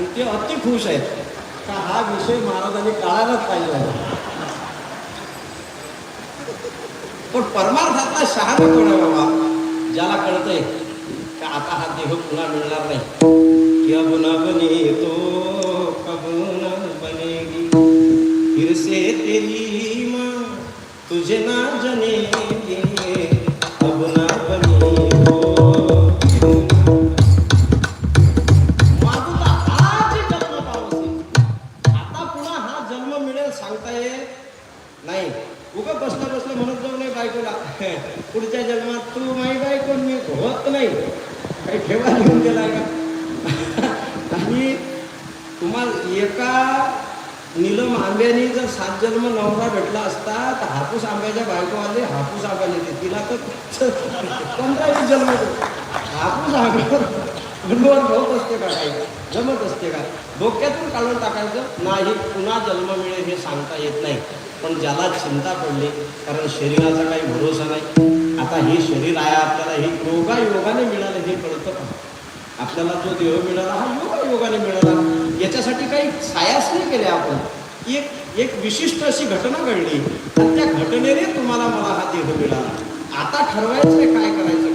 आणि ते अति खुश आहेत. का हा विषय महाराजांनी कळायलाच पाहिजे पण परमार्थातला शहाणा कोण आहे बाबा? ज्याला कळतंय का आता हा देह पुन्हा मिळणार नाही. कि बने तो कबून न बनेगी. फिर से तेरी माँ तुझे ना जनेगी. बायकोला पुढच्या जन्मात तू माई बायको मी होत नाही. काही ठेवा घेऊन गेलाय का? आणि तुम्हाला एका नीलम आंब्याने जर सात जन्म नवरा भेटला असता तर हापूस आंब्याच्या बायको आले हापूस आंब्याने येते तिला तर पंधरा जन्म देऊ. हापूस आंब्यावर गुंडवर होत असते का काही? जमत असते का? डोक्यातून काढून टाकायचं. नाही पुन्हा जन्म मिळेल हे सांगता येत नाही. पण ज्याला चिंता पडली कारण शरीराचा काही भरोसा नाही. आता हे शरीर आहे आपल्याला हे योगा योगाने मिळालं हे कळतं का आपल्याला जो देह मिळाला हा योगा योगाने मिळाला. याच्यासाठी काही सायास नाही केले आपण. एक एक विशिष्ट अशी घटना घडली आणि त्या घटनेने तुम्हाला मला हा देह मिळाला. आता ठरवायचं काय करायचं.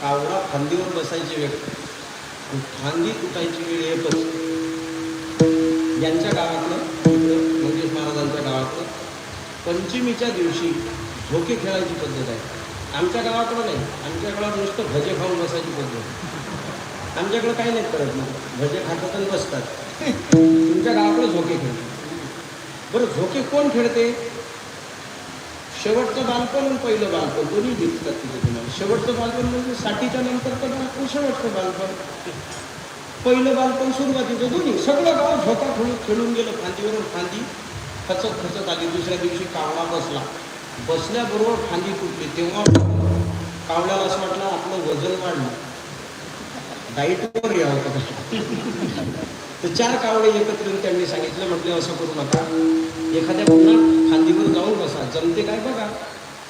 कावळा फांदीवर बसायची वेळ. आणि फांदी तुटायची वेळ येतच यांच्या गावातलं मंगेश महाराजांच्या गावातलं पंचमीच्या दिवशी झोके खेळायची पद्धत आहे. आमच्या गावाकडं नाही. आमच्या गावात नुसतं भजे खाऊन बसायची पद्धत आमच्याकडं काही नाही करत मग. भजे खातात आणि बसतात. तुमच्या गावाकडे झोके खेळतात. बरं झोके कोण खेळते? शेवटचं बालपण आणि पहिलं बालपण दोन्ही दिसतात तिथे तुम्हाला. शेवटचं बालपण म्हणजे साठीच्या नंतरचं बालपण शेवटचं बालपण. पहिलं बालपण सुरुवातीचं दोन्ही. सगळं गाव झोका खेळून खेळून गेलं फांदीवरून फांदी. खचत खचत आली दुसऱ्या दिवशी कावळा बसला. बसल्याबरोबर फांदी तुटली तेव्हा कावळ्याला असं वाटलं आपलं वजन वाढलं. डाईटवर यावं का तर चार कावळे एकत्र येऊन त्यांनी सांगितलं म्हटलं असं करू नका. एखाद्या पुन्हा खांदीवर जाऊन बसा. जमते काय बघा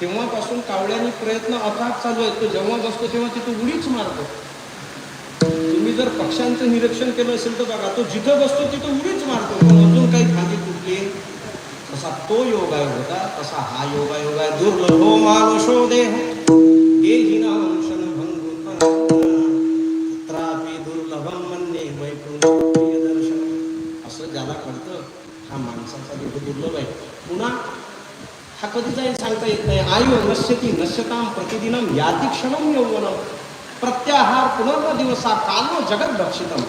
तेव्हापासून कावळ्यांनी प्रयत्न अथाक चालू आहेत. तो जेव्हा बसतो तेव्हा तिथं उडीच मारतो. तुम्ही जर पक्ष्यांचं निरीक्षण केलं असेल तर बघा तो जिथं बसतो तिथं उडीच मारतो. पण अजून काही खांदी तुटली तसा तो योगायोग होता तसा हा योगायोग आहे. दुर्लभो मानुषो देह. देहिनां हा कधी जाईल सांगता येत नाही. आयु नश्यती नश्यताम प्रतिदिनम याती क्षणम यौवनम प्रत्याहार पुनर्व दिवसा कालो जगत भक्षितम